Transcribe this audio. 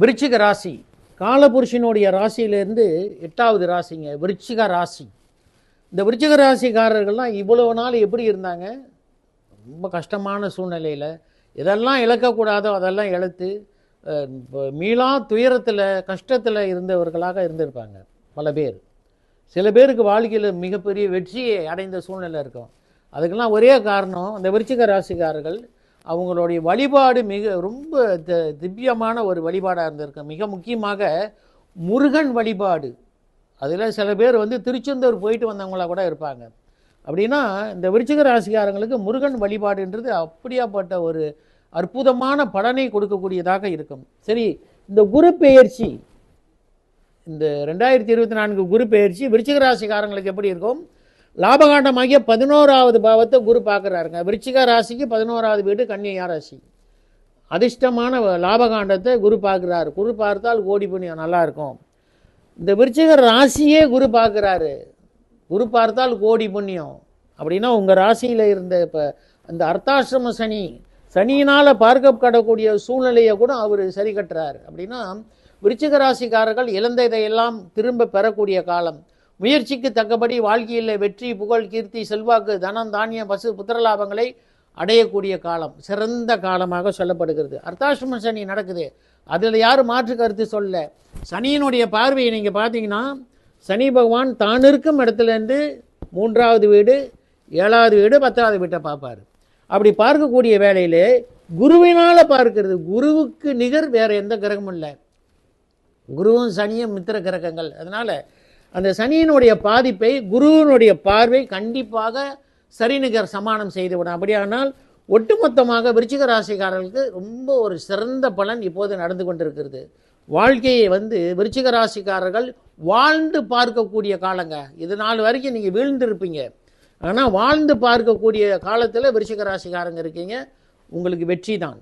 விருச்சிக ராசி. காலபுருஷனுடைய ராசியிலேருந்து எட்டாவது ராசிங்க விருச்சிக ராசி. இந்த விருச்சிக ராசிக்காரர்கள்லாம் இவ்வளவு நாள் எப்படி இருந்தாங்க? ரொம்ப கஷ்டமான சூழ்நிலையில். எதெல்லாம் இழக்கக்கூடாதோ அதெல்லாம் இழத்து மீளா துயரத்தில் கஷ்டத்தில் இருந்தவர்களாக இருந்திருப்பாங்க பல பேர். சில பேருக்கு வாழ்க்கையில் மிகப்பெரிய வெற்றியை அடைந்த சூழ்நிலை இருக்கும். அதுக்கெல்லாம் ஒரே காரணம் அந்த விருச்சிக ராசிக்காரர்கள் அவங்களுடைய வழிபாடு மிக ரொம்ப த- திவ்யமான ஒரு வழிபாடாக இருந்திருக்கு. மிக முக்கியமாக முருகன் வழிபாடு. அதில் சில பேர் வந்து திருச்செந்தூர் போயிட்டு வந்தவங்களா கூட இருப்பாங்க. அப்படின்னா இந்த விருச்சிக ராசிக்காரங்களுக்கு முருகன் வழிபாடுன்றது அப்படியாப்பட்ட ஒரு அற்புதமான பலனை கொடுக்கக்கூடியதாக இருக்கும். சரி இந்த குரு பெயர்ச்சி. இந்த ரெண்டாயிரத்தி இருபத்தி நான்கு குரு பெயர்ச்சி விருச்சிக ராசிக்காரங்களுக்கு எப்படி இருக்கும்? லாபகாண்டமாகிய பதினோராவது பாவத்தை குரு பார்க்குறாருங்க. விருச்சிக ராசிக்கு பதினோராவது வீடு கன்னியா ராசி. அதிர்ஷ்டமான லாபகாண்டத்தை குரு பார்க்குறாரு. குரு பார்த்தால் கோடி புண்ணியம் நல்லாயிருக்கும். இந்த விருச்சிக ராசியே குரு பார்க்குறாரு. குரு பார்த்தால் கோடி புண்ணியம். அப்படின்னா உங்கள் ராசியில் இருந்த இப்போ அந்த அர்த்தாசிரம சனி சனியினால் பார்க்கப்படக்கூடிய சூழ்நிலையை கூட அவர் சரி கட்டுறாரு அப்படின்னா விருச்சிக ராசிக்காரர்கள் இழந்ததையெல்லாம் திரும்ப பெறக்கூடிய காலம். முயற்சிக்கு தக்கபடி வாழ்க்கையில் வெற்றி புகழ் கீர்த்தி செல்வாக்கு தனம் தானியம் பசு புத்திரலாபங்களை அடையக்கூடிய காலம் சிறந்த காலமாக சொல்லப்படுகிறது. அர்த்தாஷ்டம சனி நடக்குது. அதில் யாரும் மாற்று கருத்து சொல்ல சனியினுடைய பார்வையை நீங்கள் பார்த்தீங்கன்னா சனி பகவான் தான் இருக்கும் இடத்துலேருந்து மூன்றாவது வீடு ஏழாவது வீடு பத்தாவது வீட்டை பார்ப்பார். அப்படி பார்க்கக்கூடிய வேலையில் குருவினால் பார்க்கிறது. குருவுக்கு நிகர் வேறு எந்த கிரகமும் இல்லை. குருவும் சனியும் மித்திர கிரகங்கள். அதனால் அந்த சனியினுடைய பாதிப்பை குருவினுடைய பார்வை கண்டிப்பாக சரிநிகர் சமானம் செய்துவிடும். அப்படியானால் ஒட்டுமொத்தமாக விருச்சிக ராசிக்காரர்களுக்கு ரொம்ப ஒரு சிறந்த பலன் இப்போது நடந்து கொண்டிருக்கிறது. வாழ்க்கையை வந்து விருச்சிக ராசிக்காரர்கள் வாழ்ந்து பார்க்கக்கூடிய காலங்க. இது நாள் வரைக்கும் நீங்கள் வீழ்ந்திருப்பீங்க. ஆனால் வாழ்ந்து பார்க்கக்கூடிய காலத்தில் விருச்சிக ராசிக்காரங்க இருக்கீங்க. உங்களுக்கு வெற்றி தான்